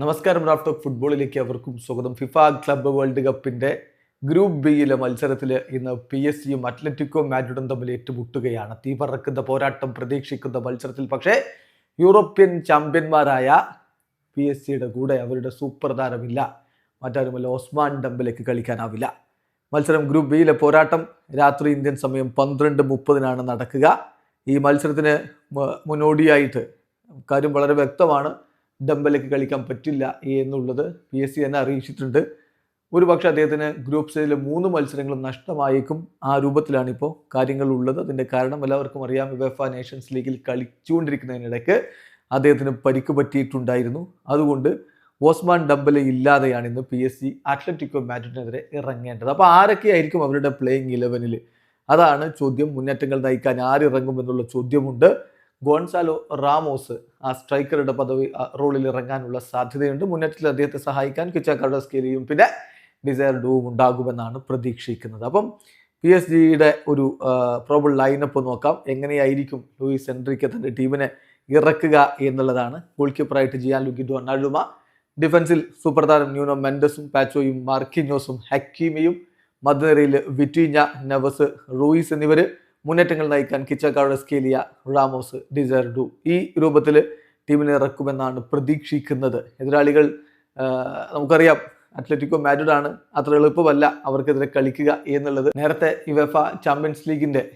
നമസ്കാരം ഓഫ് ഫുട്ബോളിലേക്ക് അവർക്കും സ്വാഗതം. ഫിഫ ക്ലബ്ബ് വേൾഡ് കപ്പിന്റെ ഗ്രൂപ്പ് ബിയിലെ മത്സരത്തിൽ ഇന്ന് പി എസ് സിയും അത്ലറ്റിക്കോ മാഡ്രിഡും തമ്മിൽ ഏറ്റുമുട്ടുകയാണ്. തീ പറക്കുന്ന പോരാട്ടം പ്രതീക്ഷിക്കുന്ന മത്സരത്തിൽ പക്ഷേ യൂറോപ്യൻ ചാമ്പ്യന്മാരായ പി എസ് സിയുടെ കൂടെ അവരുടെ സൂപ്പർ താരമില്ല. മറ്റാരുമല്ല ഓസ്മാൻ ഡംബലേക്ക് കളിക്കാനാവില്ല. മത്സരം ഗ്രൂപ്പ് ബിയിലെ പോരാട്ടം രാത്രി ഇന്ത്യൻ സമയം പന്ത്രണ്ട് മുപ്പതിനാണ് നടക്കുക. ഈ മത്സരത്തിന് മുന്നോടിയായിട്ട് കാര്യം വളരെ വ്യക്തമാണ്. ഡംബലേക്ക് കളിക്കാൻ പറ്റില്ല എന്നുള്ളത് പി എസ് സി തന്നെ അറിയിച്ചിട്ടുണ്ട്. ഒരുപക്ഷെ അദ്ദേഹത്തിന് ഗ്രൂപ്പ് സ്റ്റേജിലെ മൂന്ന് മത്സരങ്ങളും നഷ്ടമായേക്കും ആ രൂപത്തിലാണ് ഇപ്പോൾ കാര്യങ്ങൾ ഉള്ളത്. അതിന്റെ കാരണം എല്ലാവർക്കും അറിയാം വെഫ നേഷൻസ് ലീഗിൽ കളിച്ചുകൊണ്ടിരിക്കുന്നതിനിടയ്ക്ക് അദ്ദേഹത്തിന് പരിക്ക് പറ്റിയിട്ടുണ്ടായിരുന്നു. അതുകൊണ്ട് ഓസ്മാൻ ഡംബലെ ഇല്ലാതെയാണ് ഇന്ന് പി എസ് സി അത്ലറ്റിക്കോ മാറ്റിനെതിരെ ഇറങ്ങേണ്ടത്. അപ്പോൾ ആരൊക്കെയായിരിക്കും അവരുടെ പ്ലേയിങ് ഇലവനിൽ അതാണ് ചോദ്യം. മുന്നേറ്റങ്ങൾ നയിക്കാൻ ആരിറങ്ങും എന്നുള്ള ചോദ്യമുണ്ട്. ഗോൺസാലോ റാമോസ് ആ സ്ട്രൈക്കറുടെ പദവി റോളിൽ ഇറങ്ങാനുള്ള സാധ്യതയുണ്ട്. മുന്നേറ്റത്തിൽ അദ്ദേഹത്തെ സഹായിക്കാൻ കിച്ച സ്കേലിയും പിന്നെ ഡിസയർ ഡൂവും ഉണ്ടാകുമെന്നാണ് പ്രതീക്ഷിക്കുന്നത്. അപ്പം പി എസ് ജിയുടെ ഒരു പ്രോബിൾ ലൈനപ്പ് നോക്കാം. എങ്ങനെയായിരിക്കും ലൂയിസ് എൻട്രിക്ക് തന്റെ ടീമിനെ ഇറക്കുക എന്നുള്ളതാണ്. ഗോൾ കീപ്പറായിട്ട് ജിയാൻ ലുഗിഡോ അണ്ണാഴുമ ഡിഫൻസിൽ താരം ന്യൂനോ മെൻഡസും പാച്ചോയും മാർക്കിന്യോസും ഹക്കീമയും മധുനിരയിൽ വിറ്റീഞ്ഞ നവസ് റൂയിസ് എന്നിവർ മുന്നേറ്റങ്ങൾ നയിക്കാൻ കിച്ചക്കാരുടെ സ്കേലിയ റാമോസ് ഡിസർഡു ഈ രൂപത്തിൽ ടീമിനെ ഇറക്കുമെന്നാണ് പ്രതീക്ഷിക്കുന്നത്. എതിരാളികൾ നമുക്കറിയാം അത്ലറ്റിക്കോ മാഡ്രിഡ് ആണ് അത്ര എളുപ്പമല്ല അവർക്കെതിരെ കളിക്കുക എന്നുള്ളത്. നേരത്തെ യുവഫ ചാമ്പ്യൻസ് ലീഗിന്റെ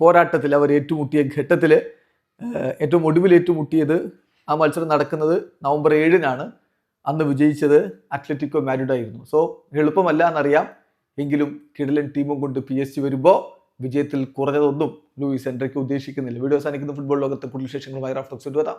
പോരാട്ടത്തിൽ അവർ ഏറ്റുമുട്ടിയ ഘട്ടത്തിൽ ഏറ്റവും ഒടുവിൽ ഏറ്റുമുട്ടിയത് ആ മത്സരം നടക്കുന്നത് നവംബർ ഏഴിനാണ്. അന്ന് വിജയിച്ചത് അത്ലറ്റിക്കോ മാഡ്രിഡ് ആയിരുന്നു. സോ എളുപ്പമല്ല എന്നറിയാം. എങ്കിലും കിടലൻ ടീമും കൊണ്ട് പി എസ് സി വരുമ്പോൾ വിജയത്തിൽ കുറഞ്ഞതൊന്നും ലൂയിസ് എൻട്രയ്ക്ക് ഉദ്ദേശിക്കുന്നില്ല. വീഡിയോ സാധിക്കുന്ന ഫുട്ബോൾ ലോകത്ത് കൂടുതൽ വിശേഷങ്ങളുമായി റാഫ്റ്റോക്സ് വരാം